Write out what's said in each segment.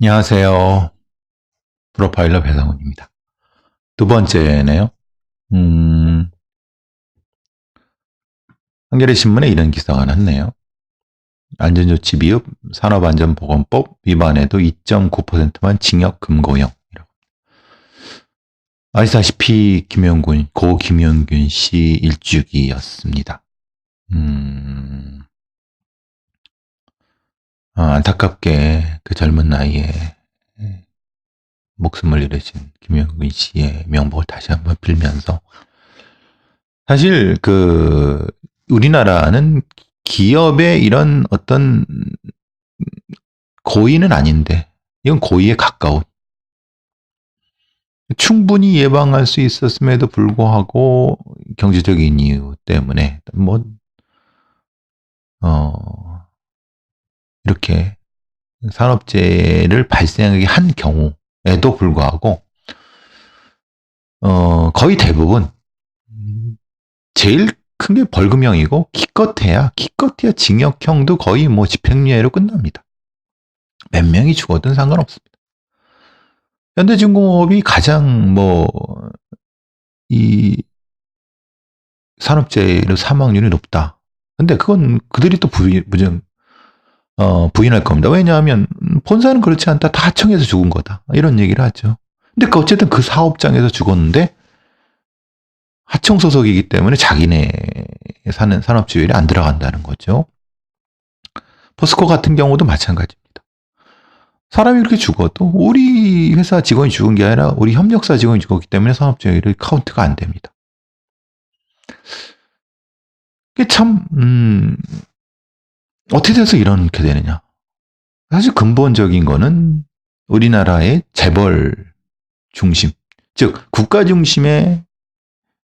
안녕하세요. 프로파일러 배상훈입니다. 두 번째네요. 음, 한겨레 신문에 이런 기사가 났네요. 안전조치 비읍 산업안전보건법 위반에도 2.9%만 징역 금고형. 아시다시피 김영군, 고 김영균 씨 일주기였습니다. 음, 어, 안타깝게 그 젊은 나이에 목숨을 잃으신 김영근 씨의 명복을 다시 한번 빌면서 사실 그 우리나라는 기업의 이런 어떤 고의는 아닌데 이건 고의에 가까운 충분히 예방할 수 있었음에도 불구하고 경제적인 이유 때문에 뭐 어, 이렇게 산업재해를 발생하게 한 경우에도 불구하고 어, 거의 대부분 제일 큰 게 벌금형이고 기껏해야 기껏해야 징역형도 거의 뭐 집행유예로 끝납니다. 몇 명이 죽어든 상관없습니다. 현대중공업이 가장 뭐 이 산업재해로 사망률이 높다. 근데 그건 그들이 또 부정 어, 부인할 겁니다. 왜냐하면 본사는 그렇지 않다. 다 하청에서 죽은 거다. 이런 얘기를 하죠. 근데 그 어쨌든 그 사업장에서 죽었는데 하청 소속이기 때문에 자기네 사는 산업지율이 안 들어간다는 거죠. 포스코 같은 경우도 마찬가지입니다. 사람이 이렇게 죽어도 우리 회사 직원이 죽은 게 아니라 우리 협력사 직원이 죽었기 때문에 산업지율이 카운트가 안 됩니다. 이게 참, 음, 어떻게 돼서 이렇게 되느냐? 사실 근본적인 거는 우리나라의 재벌 중심, 즉 국가 중심의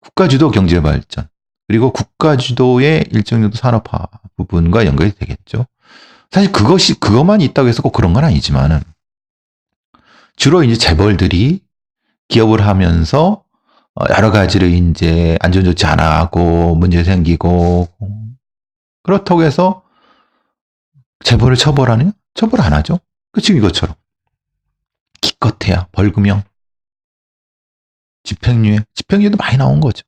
국가 주도 경제 발전 그리고 국가 주도의 일정 정도 산업화 부분과 연결이 되겠죠. 사실 그것이 그것만 있다고 해서 꼭 그런 건 아니지만은 주로 이제 재벌들이 기업을 하면서 어, 여러 가지를 이제 안전 좋지 않아 하고 문제 생기고 그렇다고 해서 재벌을 처벌하느냐? 처벌 안 하죠. 그 지금 이것처럼. 기껏해야 벌금형, 집행유예, 집행유예도 많이 나온 거죠.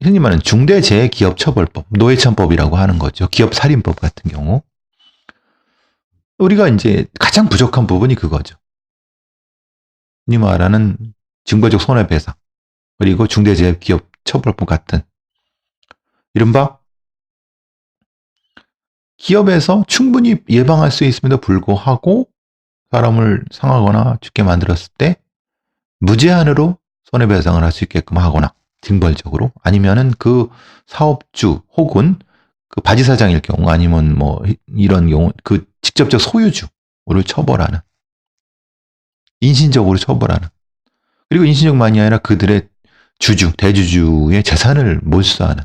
흔히 말하는 중대재해기업처벌법, 노예천법이라고 하는 거죠. 기업살인법 같은 경우. 우리가 이제 가장 부족한 부분이 그거죠. 흔히 말하는 증거적 손해배상, 그리고 중대재해기업처벌법 같은 이른바 기업에서 충분히 예방할 수 있음에도 불구하고 사람을 상하거나 죽게 만들었을 때 무제한으로 손해배상을 할 수 있게끔 하거나 징벌적으로 아니면은 그 사업주 혹은 그 바지 사장일 경우 아니면 뭐 이런 경우 그 직접적 소유주를 처벌하는 인신적으로 처벌하는 그리고 인신적만이 아니라 그들의 주주 대주주의 재산을 몰수하는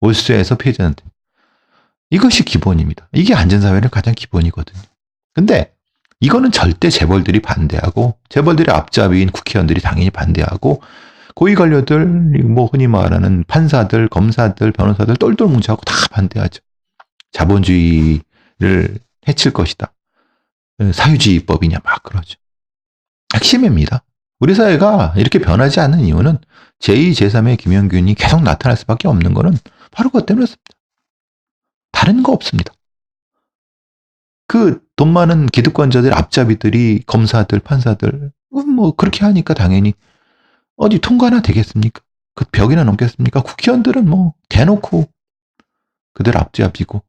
몰수해서 피해자한테 이것이 기본입니다. 이게 안전사회는 가장 기본이거든요. 근데 이거는 절대 재벌들이 반대하고 재벌들의 앞잡이인 국회의원들이 당연히 반대하고 고위 관료들 뭐 흔히 말하는 판사들, 검사들, 변호사들 똘똘 뭉쳐갖고 다 반대하죠. 자본주의를 해칠 것이다. 사유주의법이냐 막 그러죠. 핵심입니다. 우리 사회가 이렇게 변하지 않는 이유는 제2, 제3의 김영균이 계속 나타날 수밖에 없는 거는 바로 그것 때문이었습니다. 다른 거 없습니다. 그 돈 많은 기득권자들, 앞잡이들이 검사들, 판사들, 음, 뭐 그렇게 하니까 당연히 어디 통과나 되겠습니까? 그 벽이나 넘겠습니까? 국회의원들은 뭐 대놓고 그들 앞잡이고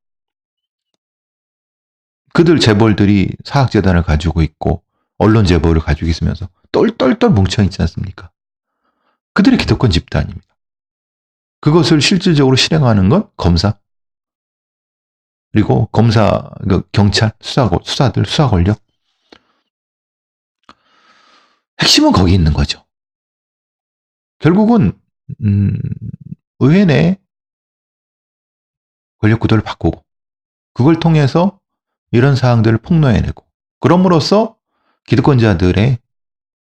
그들 재벌들이 사학재단을 가지고 있고 언론 재벌을 가지고 있으면서 똘똘똘 뭉쳐 있지 않습니까? 그들의 기득권 집단입니다. 그것을 실질적으로 실행하는 건 검사, 그리고 검사, 그 경찰, 수사, 수사들, 수사 권력. 핵심은 거기 있는 거죠. 결국은, 음, 의회 내 권력 구도를 바꾸고, 그걸 통해서 이런 사항들을 폭로해내고, 그럼으로써 기득권자들의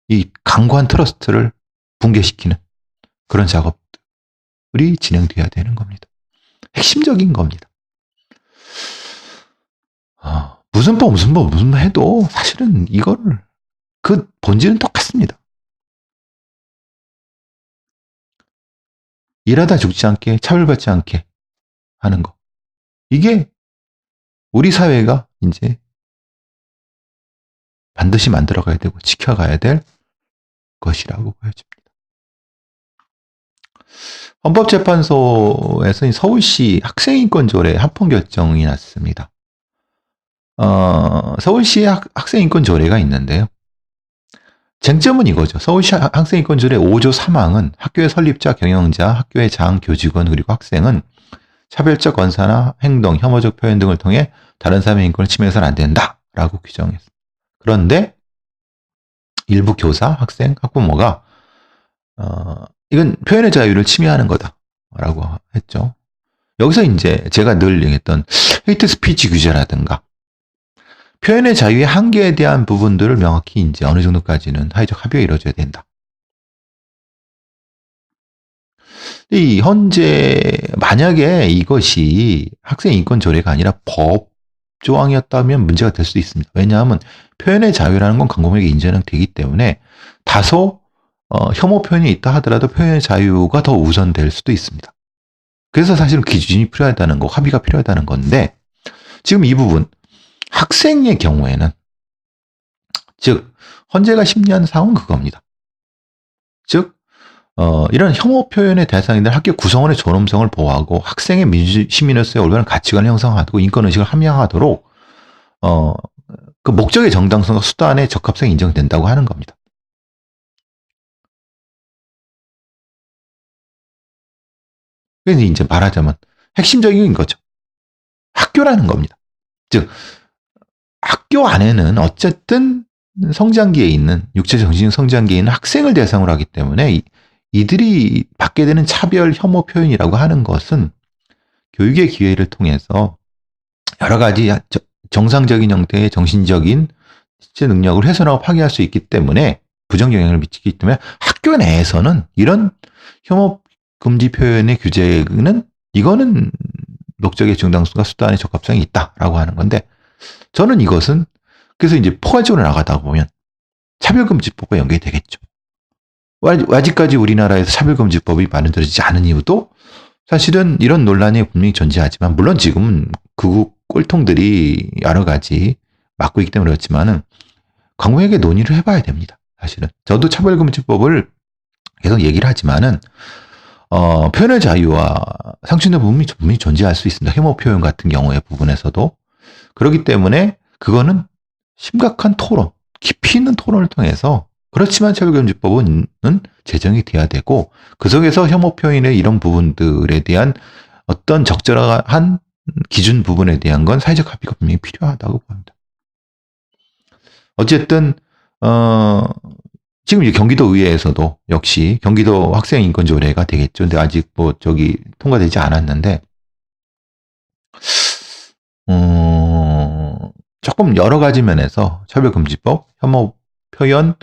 이 강고한 트러스트를 붕괴시키는 그런 작업들이 진행돼야 되는 겁니다. 핵심적인 겁니다. 무슨 법 무슨 법 무슨 법 해도 사실은 이거를 그 본질은 똑같습니다. 일하다 죽지 않게 차별받지 않게 하는 거. 이게 우리 사회가 이제 반드시 만들어가야 되고 지켜가야 될 것이라고 보여집니다. 헌법재판소에서 서울시 학생인권조례 합헌 결정이 났습니다. 어, 서울시 학, 학생인권조례가 있는데요. 쟁점은 이거죠. 서울시 학생인권조례 5조 3항은 학교의 설립자, 경영자, 학교의 장, 교직원 그리고 학생은 차별적 언사나 행동, 혐오적 표현 등을 통해 다른 사람의 인권을 침해해서는 안 된다라고 규정했습니다. 그런데 일부 교사, 학생, 학부모가 어, 이건 표현의 자유를 침해하는 거다라고 했죠. 여기서 이제 제가 늘 얘기했던 헤이트 스피치 규제라든가 표현의 자유의 한계에 대한 부분들을 명확히 이제 어느 정도까지는 사회적 합의가 이루어져야 된다. 이 현재 만약에 이것이 학생 인권 조례가 아니라 법 조항이었다면 문제가 될수 있습니다. 왜냐하면 표현의 자유라는 건 강공에게 인정되기 때문에 다소 어, 혐오 표현이 있다 하더라도 표현의 자유가 더 우선될 수도 있습니다. 그래서 사실은 기준이 필요하다는 거, 합의가 필요하다는 건데 지금 이 부분 학생의 경우에는 즉 헌재가 심리한 사항은 그겁니다. 즉 어, 이런 혐오 표현의 대상인들 학교 구성원의 존엄성을 보호하고 학생의 민주 시민으로서의 올바른 가치관을 형성하고 인권 의식을 함양하도록 어, 그 목적의 정당성과 수단의 적합성이 인정된다고 하는 겁니다. 그래서 이제 말하자면 핵심적인 거죠. 학교라는 겁니다. 즉 학교 안에는 어쨌든 성장기에 있는 육체 정신적 성장기에 있는 학생을 대상으로 하기 때문에 이들이 받게 되는 차별 혐오 표현이라고 하는 것은 교육의 기회를 통해서 여러 가지 정상적인 형태의 정신적인 실제 능력을 훼손하고 파괴할 수 있기 때문에 부정 영향을 미치기 때문에 학교 내에서는 이런 혐오 금지 표현의 규제는 이거는 목적의 정당성과 수단의 적합성이 있다라고 하는 건데 저는 이것은 그래서 이제 포괄적으로 나가다 보면 차별금지법과 연결이 되겠죠. 아직까지 우리나라에서 차별금지법이 만들어지지 않은 이유도 사실은 이런 논란이 분명히 존재하지만 물론 지금은 그 꼴통들이 여러 가지 맡고 있기 때문에 그렇지만은 광범위하게 논의를 해봐야 됩니다. 사실은 저도 차별금지법을 계속 얘기를 하지만은 어, 표현의 자유와 상충된 부분이 분명히 존재할 수 있습니다. 혐오 표현 같은 경우의 부분에서도 그렇기 때문에 그거는 심각한 토론, 깊이 있는 토론을 통해서 그렇지만 차별금지법은 제정이 돼야 되고 그 속에서 혐오 표현의 이런 부분들에 대한 어떤 적절한 기준 부분에 대한 건 사회적 합의가 분명히 필요하다고 봅니다. 어쨌든 어 지금 이제 경기도 의회에서도 역시 경기도 학생 인권 조례가 되겠죠. 근데 아직 뭐 저기 통과되지 않았는데 어 조금 여러 가지 면에서 차별금지법, 혐오 표현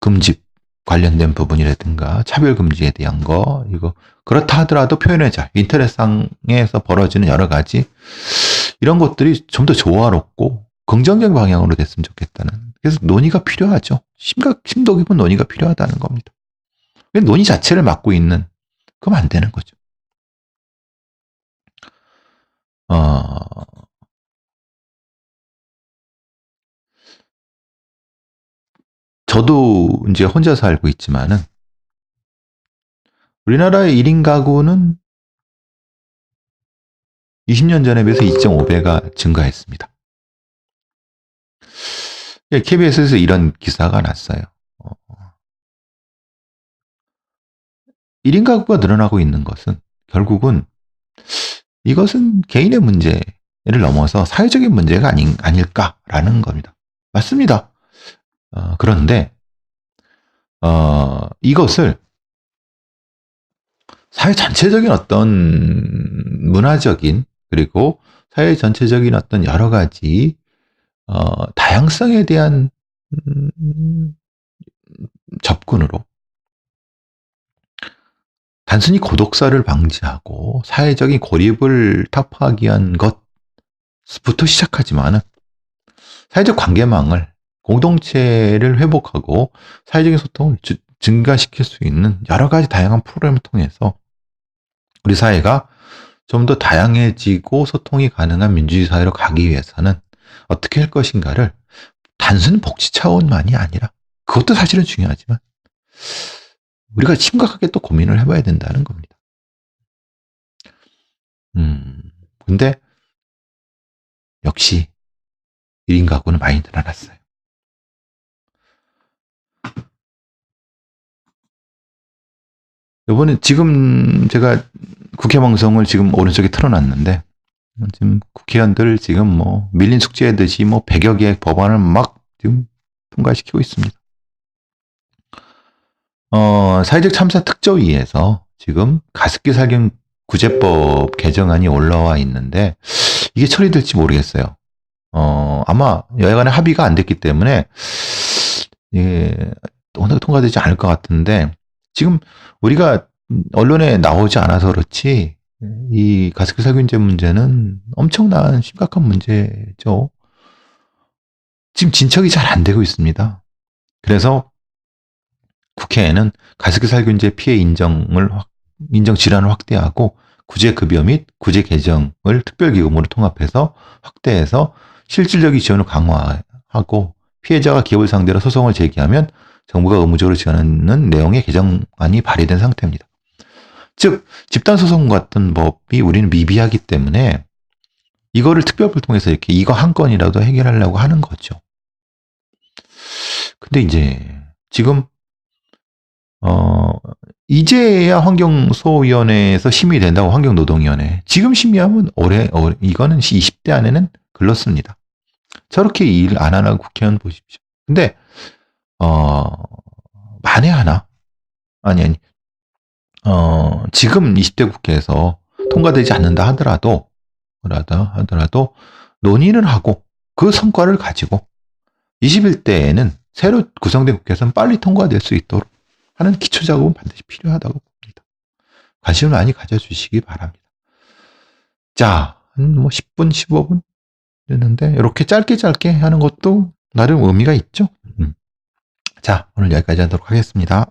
금지 관련된 부분이라든가 차별금지에 대한 거 이거 그렇다 하더라도 표현의 자 인터넷상에서 벌어지는 여러 가지 이런 것들이 좀 더 조화롭고 긍정적 방향으로 됐으면 좋겠다는 그래서 논의가 필요하죠. 심각 심도 깊은 논의가 필요하다는 겁니다. 논의 자체를 맡고 있는 그럼 안 되는 거죠. 어, 저도 이제 혼자 살고 있지만은 우리나라의 1인 가구는 20년 전에 비해서 2.5배가 증가했습니다. KBS에서 예, 이런 기사가 났어요. 1인 어. 가구가 늘어나고 있는 것은 결국은 이것은 개인의 문제를 넘어서 사회적인 문제가 아닌, 아닐까라는 겁니다. 맞습니다. 어, 그런데 어, 이것을 사회 전체적인 어떤 문화적인 그리고 사회 전체적인 어떤 여러 가지 어, 다양성에 대한 음, 접근으로 단순히 고독사를 방지하고 사회적인 고립을 타파하기 위한 것부터 시작하지만은 사회적 관계망을 공동체를 회복하고 사회적인 소통을 주- 증가시킬 수 있는 여러 가지 다양한 프로그램을 통해서 우리 사회가 좀 더 다양해지고 소통이 가능한 민주주의 사회로 가기 위해서는 어떻게 할 것인가를 단순 복지 차원만이 아니라 그것도 사실은 중요하지만 우리가 심각하게 또 고민을 해봐야 된다는 겁니다. 음, 근데 역시 1인 가구는 많이 늘어났어요. 이번에 지금 제가 국회 방송을 지금 오른쪽에 틀어놨는데 지금 국회의원들 지금 뭐 밀린 숙제하듯이 뭐 100여 개의 법안을 막 지금 통과시키고 있습니다. 어, 사회적 참사 특조위에서 지금 가습기 살균 구제법 개정안이 올라와 있는데 이게 처리될지 모르겠어요. 어, 아마 여야간에 합의가 안 됐기 때문에 예, 워낙 통과되지 않을 것 같은데 지금 우리가 언론에 나오지 않아서 그렇지 이 가습기 살균제 문제는 엄청난 심각한 문제죠. 지금 진척이 잘 안 되고 있습니다. 그래서 국회에는 가습기 살균제 피해 인정을 확- 인정 질환을 확대하고 구제 급여 및 구제 개정을 특별기금으로 통합해서 확대해서 실질적인 지원을 강화하고 피해자가 기업을 상대로 소송을 제기하면 정부가 의무적으로 지원하는 내용의 개정안이 발의된 상태입니다. 즉 집단소송 같은 법이 우리는 미비하기 때문에 이거를 특별법을 통해서 이렇게 이거 한 건이라도 해결하려고 하는 거죠. 근데 이제 지금 어 이제야 환경소위원회에서 심의 된다고 환경노동위원회 지금 심의하면 올해 올- 이거는 20대 안에는 글렀습니다. 저렇게 일 안 하나 국회의원 보십시오. 근데 어 만에 하나 아니 아니 어 지금 20대 국회에서 통과되지 않는다 하더라도 하더라도 하더라도 논의를 하고 그 성과를 가지고 21대에는 새로 구성된 국회에서는 빨리 통과될 수 있도록 하는 기초 작업은 반드시 필요하다고 봅니다. 관심을 많이 가져주시기 바랍니다. 자, 한뭐 10분, 15분 되는데 이렇게 짧게 짧게 하는 것도 나름 의미가 있죠. 음. 자, 오늘 여기까지 하도록 하겠습니다.